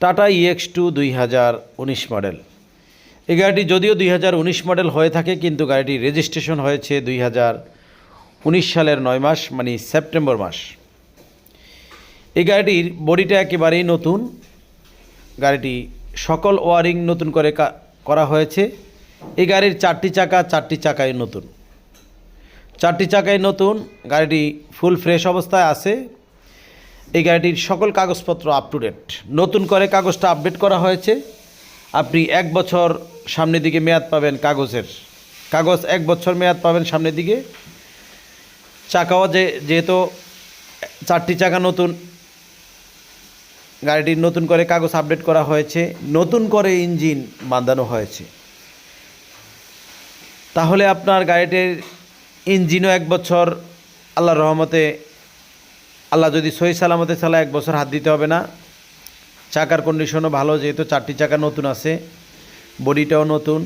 Tata EX two দুই হাজার উনিশ মডেল। এই গাড়িটি যদিও দুই হাজার উনিশ মডেল হয়ে থাকে, কিন্তু গাড়িটি রেজিস্ট্রেশন হয়েছে দুই হাজার উনিশ সালের নয় মাস মানে সেপ্টেম্বর মাস। এই গাড়িটির বডিটা একেবারেই নতুন। গাড়িটি সকল ওয়ারিং নতুন করে করা হয়েছে। এই গাড়ির চারটি চাকা, চারটি চাকায় নতুন। চারটি চাকায় নতুন, গাড়িটি ফুল ফ্রেশ অবস্থায় আছে। এই গাড়িটির সকল কাগজপত্র আপ টু ডেট নতুন করে কাগজটা আপডেট করা হয়েছে। আপনি এক বছর সামনের দিকে মেয়াদ পাবেন কাগজের। কাগজ এক বছর মেয়াদ পাবেন সামনের দিকে। চাকাও যে যেহেতু চারটি চাকা নতুন, গাড়িটির নতুন করে কাগজ আপডেট করা হয়েছে। নতুন করে ইঞ্জিন বাঁধানো হয়েছে। তাহলে আপনার গাড়িটির ইঞ্জিনও এক বছর আল্লাহর রহমতে আল্লাহ যদি সহি সালামতে চালা এক বছর হাত দিতে হবে না। চাকার কন্ডিশনও ভালো, যেহেতু চারটি চাকা নতুন আছে, বডিটাও নতুন।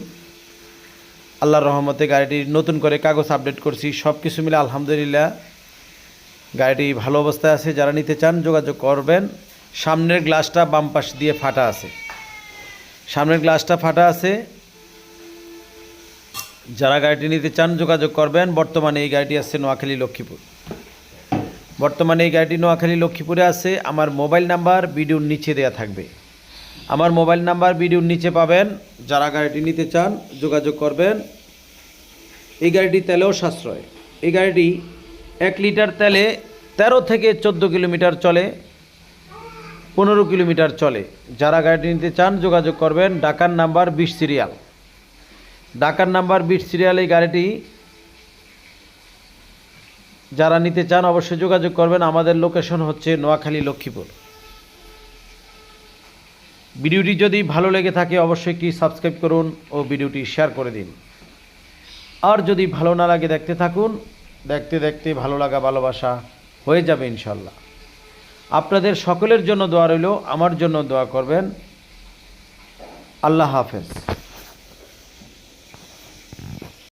আল্লাহর রহমতে গাড়িটি নতুন করে কাগজ আপডেট করছি সব কিছু মিলে আলহামদুলিল্লাহ গাড়িটি ভালো অবস্থায় আছে। যারা নিতে চান যোগাযোগ করবেন, সামনের গ্লাসটা বাম পাশ দিয়ে ফাটা আছে। সামনের গ্লাসটা ফাটা আছে। যারা গাড়িটি নিতে চান যোগাযোগ করবেন, বর্তমানে এই গাড়িটি আছে নোয়াখালী লক্ষ্মীপুর। বর্তমানে এই গাড়িটি নোয়াখালী, লক্ষ্মীপুরে আছে। আমার মোবাইল নাম্বার ভিডিওর নিচে দেওয়া থাকবে। আমার মোবাইল নাম্বার ভিডিওর নিচে পাবেন। যারা গাড়িটি নিতে চান, যোগাযোগ করবেন। এই গাড়িটি তেলেও সাশ্রয়। এই গাড়িটি এক লিটার তেলে তেরো থেকে চোদ্দ কিলোমিটার চলে, পনেরো কিলোমিটার চলে। যারা গাড়িটি নিতে চান, যোগাযোগ করবেন। ডাকার নাম্বার বিশ সিরিয়াল। ডাকার নাম্বার বিশ সিরিয়াল এই গাড়িটি যারা নিতে চান অবশ্যই যোগাযোগ করবেন। আমাদের লোকেশন হচ্ছে নোয়াখালী লক্ষ্মীপুর। ভিডিওটি যদি ভালো লেগে থাকে, অবশ্যই একটি সাবস্ক্রাইব করুন ও ভিডিওটি শেয়ার করে দিন। আর যদি ভালো না লাগে দেখতে থাকুন, দেখতে দেখতে ভালো লাগা, ভালোবাসা হয়ে যাবে ইনশাল্লাহ আপনাদের সকলের জন্য দোয়া রইল, আমার জন্য দোয়া করবেন। আল্লাহ হাফেজ।